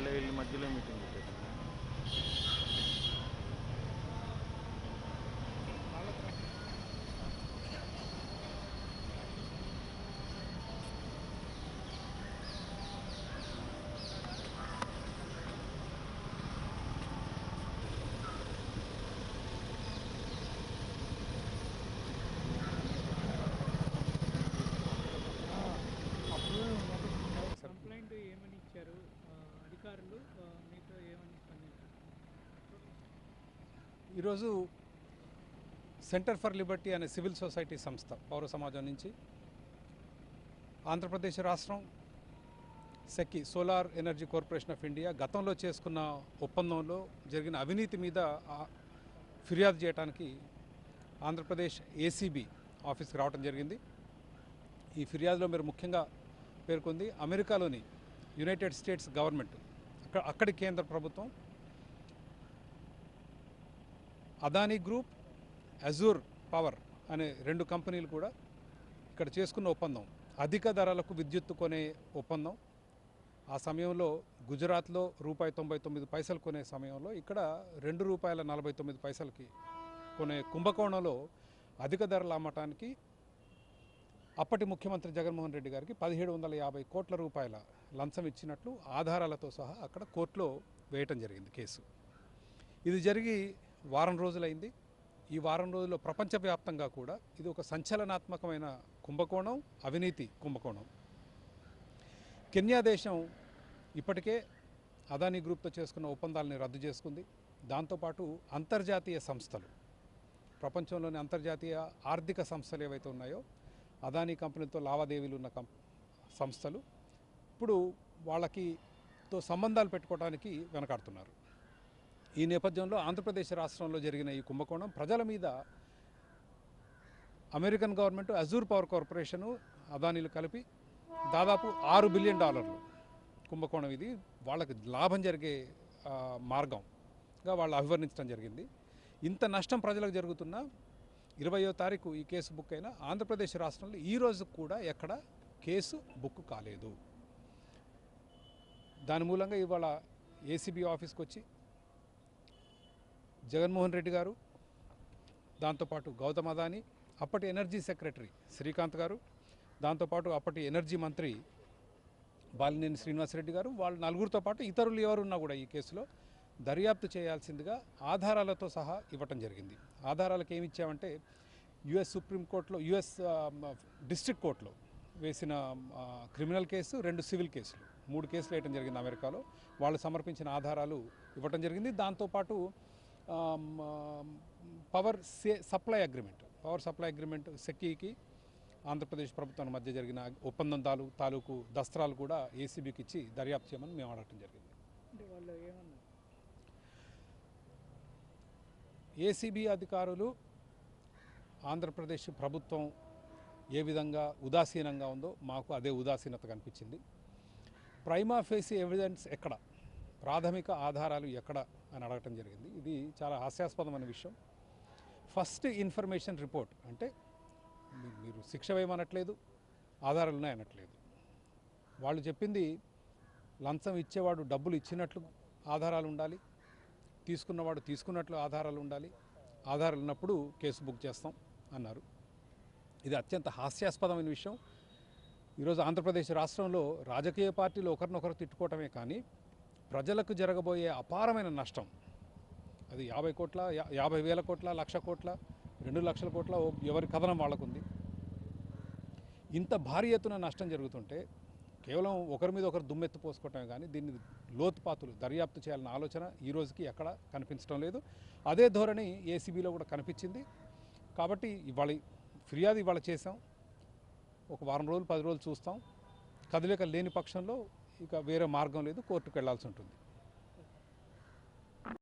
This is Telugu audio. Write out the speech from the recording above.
మళ్ళీ వీళ్ళ మధ్యలో మీటింగ్ ఈరోజు సెంటర్ ఫర్ లిబర్టీ అనే సివిల్ సొసైటీ సంస్థ పౌర సమాజం నుంచి ఆంధ్రప్రదేశ్ రాష్ట్రం SECI solar energy corporation of India గతంలో చేసుకున్న ఒప్పందంలో జరిగిన అవినీతి మీద ఫిర్యాదు చేయడానికి ఆంధ్రప్రదేశ్ ఏసీబీ ఆఫీస్కి రావడం జరిగింది. ఈ ఫిర్యాదులో మీరు ముఖ్యంగా పేర్కొంది అమెరికాలోని యునైటెడ్ స్టేట్స్ గవర్నమెంట్ అక్కడ అక్కడి కేంద్ర ప్రభుత్వం అదానీ గ్రూప్ అజూర్ పవర్ అనే రెండు కంపెనీలు కూడా ఇక్కడ చేసుకున్న ఒప్పందం. అధిక ధరలకు విద్యుత్తు కొనే ఒప్పందం. ఆ సమయంలో గుజరాత్లో రూపాయి తొంభై తొమ్మిది పైసలు కొనే సమయంలో ఇక్కడ రెండు రూపాయల నలభై తొమ్మిది పైసలకి కొనే కుంభకోణంలో అధిక ధరలు అమ్మటానికి అప్పటి ముఖ్యమంత్రి జగన్మోహన్ రెడ్డి గారికి పదిహేడు వందల యాభై కోట్ల రూపాయల లంచం ఇచ్చినట్లు ఆధారాలతో సహా అక్కడ కోర్టులో వేయటం జరిగింది కేసు. ఇది జరిగి వారం రోజులైంది. ఈ వారం రోజుల్లో ప్రపంచవ్యాప్తంగా కూడా ఇది ఒక సంచలనాత్మకమైన కుంభకోణం అవినీతి కుంభకోణం. కెన్యా దేశం ఇప్పటికే అదానీ గ్రూప్తో చేసుకున్న ఒప్పందాలని రద్దు చేసుకుంది. దాంతోపాటు అంతర్జాతీయ సంస్థలు ప్రపంచంలోని అంతర్జాతీయ ఆర్థిక సంస్థలు ఏవైతే ఉన్నాయో అదానీ కంపెనీతో లావాదేవీలు ఉన్న కం సంస్థలు ఇప్పుడు వాళ్ళకి తో సంబంధాలు పెట్టుకోవడానికి వెనకాడుతున్నారు. ఈ నేపథ్యంలో ఆంధ్రప్రదేశ్ రాష్ట్రంలో జరిగిన ఈ కుంభకోణం ప్రజల మీద American government Azure power corporation అదానీలు కలిపి దాదాపు ఆరు బిలియన్ డాలర్లు కుంభకోణం ఇది. వాళ్ళకి లాభం జరిగే మార్గంగా వాళ్ళు అభివర్ణించడం జరిగింది. ఇంత నష్టం ప్రజలకు జరుగుతున్న ఇరవయో తారీఖు ఈ కేసు బుక్ అయినా ఆంధ్రప్రదేశ్ రాష్ట్రంలో ఈ రోజు కూడా ఎక్కడ కేసు బుక్ కాలేదు. దాని మూలంగా ఇవాళ ఏసీబీ ఆఫీస్కి వచ్చి జగన్మోహన్ రెడ్డి గారు దాంతోపాటు గౌతమ్ అదాని అప్పటి ఎనర్జీ సెక్రటరీ శ్రీకాంత్ గారు దాంతోపాటు అప్పటి ఎనర్జీ మంత్రి బాలినేని శ్రీనివాసరెడ్డి గారు వాళ్ళ నలుగురితో పాటు ఇతరులు ఎవరున్నా కూడా ఈ కేసులో దర్యాప్తు చేయాల్సిందిగా ఆధారాలతో సహా ఇవ్వటం జరిగింది. ఆధారాలకు ఏమి ఇచ్చామంటే యుఎస్ సుప్రీంకోర్టులో యుఎస్ డిస్ట్రిక్ట్ కోర్టులో వేసిన క్రిమినల్ కేసు రెండు సివిల్ కేసులు మూడు కేసులు వేయటం జరిగింది అమెరికాలో. వాళ్ళు సమర్పించిన ఆధారాలు ఇవ్వటం జరిగింది. దాంతోపాటు పవర్ సే supply agreement power supply agreement సెక్కీకి Andhra Pradesh ప్రభుత్వం మధ్య జరిగిన ఒప్పందం తాలూ తాలూకు దస్త్రాలు కూడా ఏసీబీకి ఇచ్చి దర్యాప్తు చేయమని మేము అడగటం జరిగింది. ఏసీబీ అధికారులు ఆంధ్రప్రదేశ్ ప్రభుత్వం ఏ విధంగా ఉదాసీనంగా ఉందో మాకు అదే ఉదాసీనత కనిపించింది. ప్రైమా ఫేసి ఎవిడెన్స్ ఎక్కడ? ప్రాథమిక ఆధారాలు ఎక్కడ అని అడగటం జరిగింది. ఇది చాలా హాస్యాస్పదమైన విషయం. ఫస్ట్ ఇన్ఫర్మేషన్ రిపోర్ట్ అంటే మీరు శిక్ష వేయమనట్లేదు ఆధారాలు ఉన్నాయనట్లేదు వాళ్ళు చెప్పింది లంచం ఇచ్చేవాడు డబ్బులు ఇచ్చినట్లు ఆధారాలు ఉండాలి తీసుకున్నవాడు తీసుకున్నట్లు ఆధారాలు ఉండాలి ఆధారాలు ఉన్నప్పుడు కేసు బుక్ చేస్తాం అన్నారు. ఇది అత్యంత హాస్యాస్పదమైన విషయం. ఈరోజు ఆంధ్రప్రదేశ్ రాష్ట్రంలో రాజకీయ పార్టీలు ఒకరినొకరు తిట్టుకోవటమే కానీ ప్రజలకు జరగబోయే అపారమైన నష్టం. అది యాభై కోట్ల యా- యాభై వేల కోట్ల లక్ష కోట్ల రెండు లక్షల కోట్ల ఓ- ఎవరి కథనం వాళ్ళకుంది. ఇంత భారీ ఎత్తున నష్టం జరుగుతుంటే కేవలం ఒకరి మీద ఒకరు దుమ్మెత్తు పోసుకోవటమే కానీ దీన్ని లోతుపాతులు దర్యాప్తు చేయాలన్న ఆలోచన ఈ రోజుకి ఎక్కడ కనిపించడం లేదు. అదే ధోరణి ఏసీబీలో కూడా కనిపించింది. కాబట్టి ఇవాళ ఫిర్యాదు ఇవాళ చేసాం ఒక వారం రోజులు పది రోజులు చూస్తాం. కదలిక లేని పక్షంలో ఇక వేరే మార్గం లేదు కోర్టుకు వెళ్ళాల్సి ఉంటుంది.